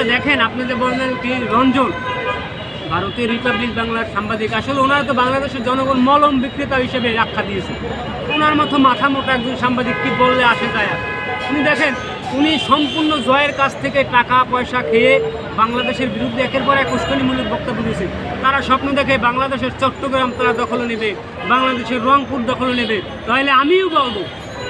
আসলে দেখেন, আপনি যে বললেন কি, রঞ্জন ভারতীয় রিপাবলিক বাংলার সাংবাদিক। আসলে ওনারা তো বাংলাদেশের জনগণ মলম বিক্রেতা হিসেবে আখ্যা দিয়েছে। ওনার মতো মাথা মোটা একজন সাংবাদিক কি বললে আসে যায় উনি দেখেন, উনি সম্পূর্ণ জয়ের কাছ থেকে টাকা, পয়সা খেয়ে বাংলাদেশের বিরুদ্ধে একের পর এক উস্কানিমূলক বক্তব্য দিয়েছে। তারা স্বপ্ন দেখে বাংলাদেশের চট্টগ্রাম তারা দখলে নেবে, বাংলাদেশের রংপুর দখলে নেবে। তাহলে আমিও বলব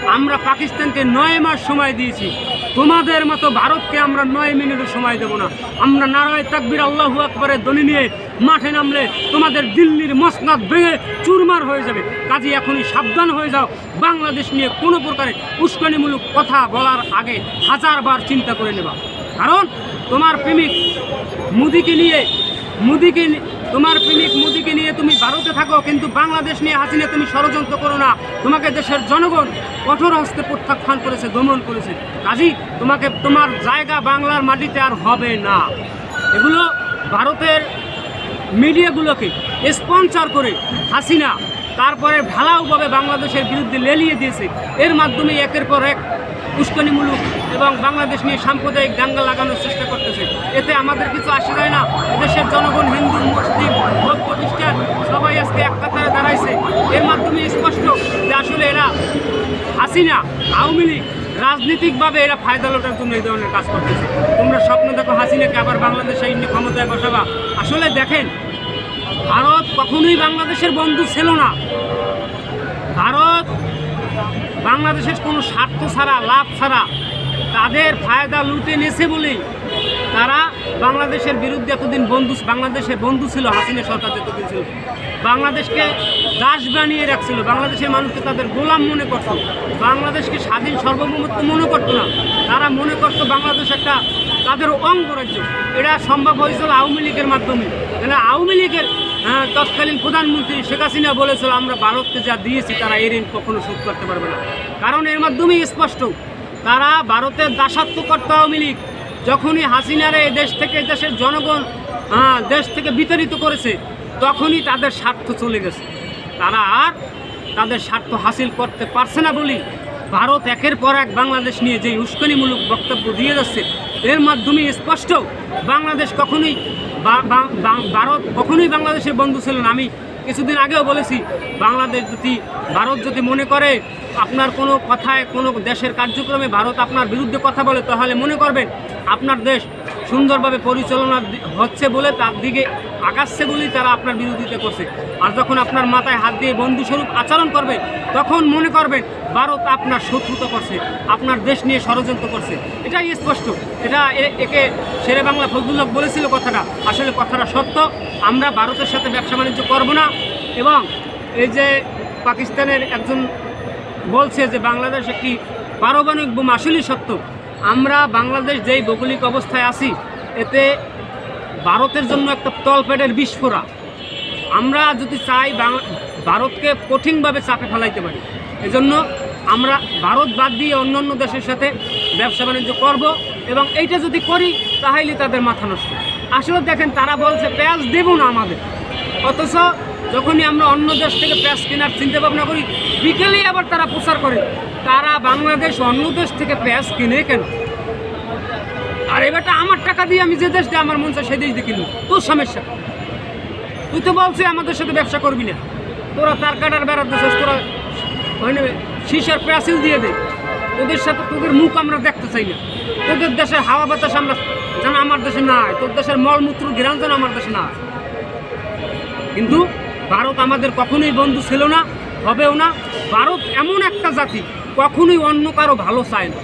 আমরা পাকিস্তানকে নয় মাস সময় দিয়েছি। তোমাদের মতো ভারতকে আমরা নয় মিনিটের সময় দেব না। আমরা নারায় তাকবির, আল্লাহু আকবরের ধ্বনি নিয়ে মাঠে নামলে তোমাদের দিল্লির মসনাদ ভেঙে চুরমার হয়ে যাবে। কাজে এখনই সাবধান হয়ে যাও। বাংলাদেশ নিয়ে কোনো প্রকারে উস্কানিমূলক কথা বলার আগে হাজারবার চিন্তা করে নেবা। কারণ তোমার প্রেমিক মুদিকে নিয়ে, মুদিকে তোমার প্রেমিক মুদিকে নিয়ে তুমি ভারতে থাকো, কিন্তু বাংলাদেশ নিয়ে হাসিনে তুমি ষড়যন্ত্র করো না। তোমাকে দেশের জনগণ কঠোর হস্তে প্রত্যাখ্যান করেছে, দমন করেছে। কাজী, তোমাকে তোমার জায়গা বাংলার মাটিতে আর হবে না। এগুলো ভারতের মিডিয়াগুলোকে স্পন্সর করে হাসিনা তারপরে ঢালাওভাবে বাংলাদেশের বিরুদ্ধে লেলিয়ে দিয়েছে। এর মাধ্যমে একের পর এক উস্কানিমূলক এবং বাংলাদেশ নিয়ে সাম্প্রদায়িক দাঙ্গা লাগানোর চেষ্টা করতেছে। এতে আমাদের কিছু আসে যায় না। দেশের জনগণ হিন্দু সবাই আজকে এক কাতারে দাঁড়াইছে। এর মাধ্যমে স্পষ্ট যে আসলে এরা হাসিনা, আওয়ামী লীগ রাজনৈতিকভাবে এরা ফায়দা লোটার জন্য এই ধরনের কাজ করতেছে। তোমরা স্বপ্ন দেখো হাসিনাকে আবার বাংলাদেশে এনে ক্ষমতায় বসাবা। আসলে দেখেন, ভারত কখনোই বাংলাদেশের বন্ধু ছিল না। ভারত বাংলাদেশের কোনো স্বার্থ ছাড়া, লাভ ছাড়া তাদের ফায়দা লুটে নেছে বলেই তারা বাংলাদেশের বিরুদ্ধে এতদিন বন্ধু বাংলাদেশের বন্ধু ছিল হাসিনা সরকার যতদিন ছিল। বাংলাদেশকে দাস বানিয়ে রাখছিল। বাংলাদেশের মানুষকে তাদের গোলাম মনে করত। বাংলাদেশকে স্বাধীন সার্বভৌমত্ব মনে করতো না। তারা মনে করতো বাংলাদেশ একটা তাদের অঙ্গরাজ্য এটা সম্ভব হয়েছিল আওয়ামী লীগের মাধ্যমে। কেন আওয়ামী লীগের হ্যাঁ, তৎকালীন প্রধানমন্ত্রী শেখ হাসিনা বলেছিল আমরা ভারতকে যা দিয়েছি তারা এই ঋণ কখনো শোধ করতে পারবে না। কারণ এর মাধ্যমেই স্পষ্ট। তারা ভারতের দাসত্ব করতে আওয়ামী লীগ যখনই হাসিনারে দেশ থেকে দেশের জনগণ দেশ থেকে বিতাড়িত করেছে, তখনই তাদের স্বার্থ চলে গেছে। তারা আর তাদের স্বার্থ হাসিল করতে পারছে না বলি ভারত একের পর এক বাংলাদেশ নিয়ে যে উস্কানিমূলক বক্তব্য দিয়ে যাচ্ছে, এর মাধ্যমে স্পষ্ট বাংলাদেশ কখনোই ভারত কখনোই বাংলাদেশের বন্ধু ছিল না। আমি কিছুদিন আগেও বলেছি, বাংলাদেশ যদি, ভারত যদি মনে করে আপনার কোনো কথায়, কোনো দেশের কার্যক্রমে ভারত আপনার বিরুদ্ধে কথা বলে, তাহলে মনে করবেন আপনার দেশ সুন্দরভাবে পরিচালনা হচ্ছে বলে তার দিকে আগাচ্ছে বলেই তারা আপনার বিরোধিতা করছে। আর যখন আপনার মাথায় হাত দিয়ে বন্ধুস্বরূপ আচরণ করবে, তখন মনে করবেন ভারত আপনার শত্রুতা করছে, আপনার দেশ নিয়ে ষড়যন্ত্র করছে। এটাই স্পষ্ট। এটা একে শেরে বাংলা ফজলুল্লাহ বলেছিল কথাটা। আসলে কথাটা সত্য। আমরা ভারতের সাথে ব্যবসা বাণিজ্য করব না। এবং এই যে পাকিস্তানের একজন বলছে যে বাংলাদেশ একটি পারমাণবিক বোমা, আসলেই সত্য। আমরা বাংলাদেশ যেই ভৌগোলিক অবস্থায় আছি, এতে ভারতের জন্য একটা তলপেটের বিস্ফোরা। আমরা যদি চাই ভারতকে কঠিনভাবে চাপে ফেলাইতে পারি, এজন্য আমরা ভারত বাদ দিয়ে অন্য অন্য দেশের সাথে ব্যবসা বাণিজ্য করব এবং এইটা যদি করি তাহলে তাদের মাথা নষ্ট। আসলে দেখেন, তারা বলছে, পেঁয়াজ দেব না আমাদের। অথচ যখনই আমরা অন্য দেশ থেকে পেঁয়াজ কেনার চিন্তা ভাবনা করি, বিকেলেই আবার তারা প্রচার করে, তারা বাংলাদেশ অন্য দেশ থেকে পেঁয়াজ কিনে কেন। আর এবারটা আমার টাকা দিয়ে আমি যে দেশ দিয়ে আমার মন চায় সেই দেশ দিয়ে তোর সমস্যা। তুই তো বলছিস আমাদের সাথে ব্যবসা করবি না। তোরা তার কাটার বেড়ার দেছিস তোরা ওখানে শিশার প্যাসিল দিয়ে দে। তোদের সাথে তোদের মুখ আমরা দেখতে চাই না। তোদের দেশের হাওয়া বাতাস আমরা যেন আমার দেশে না হয় তোর দেশের মলমূত্র ঘিরান যেন আমার দেশে না হয় কিন্তু ভারত আমাদের কখনোই বন্ধু ছিল না, হবেও না। ভারত এমন একটা জাতি, কখনোই অন্য কারও ভালো চায় না।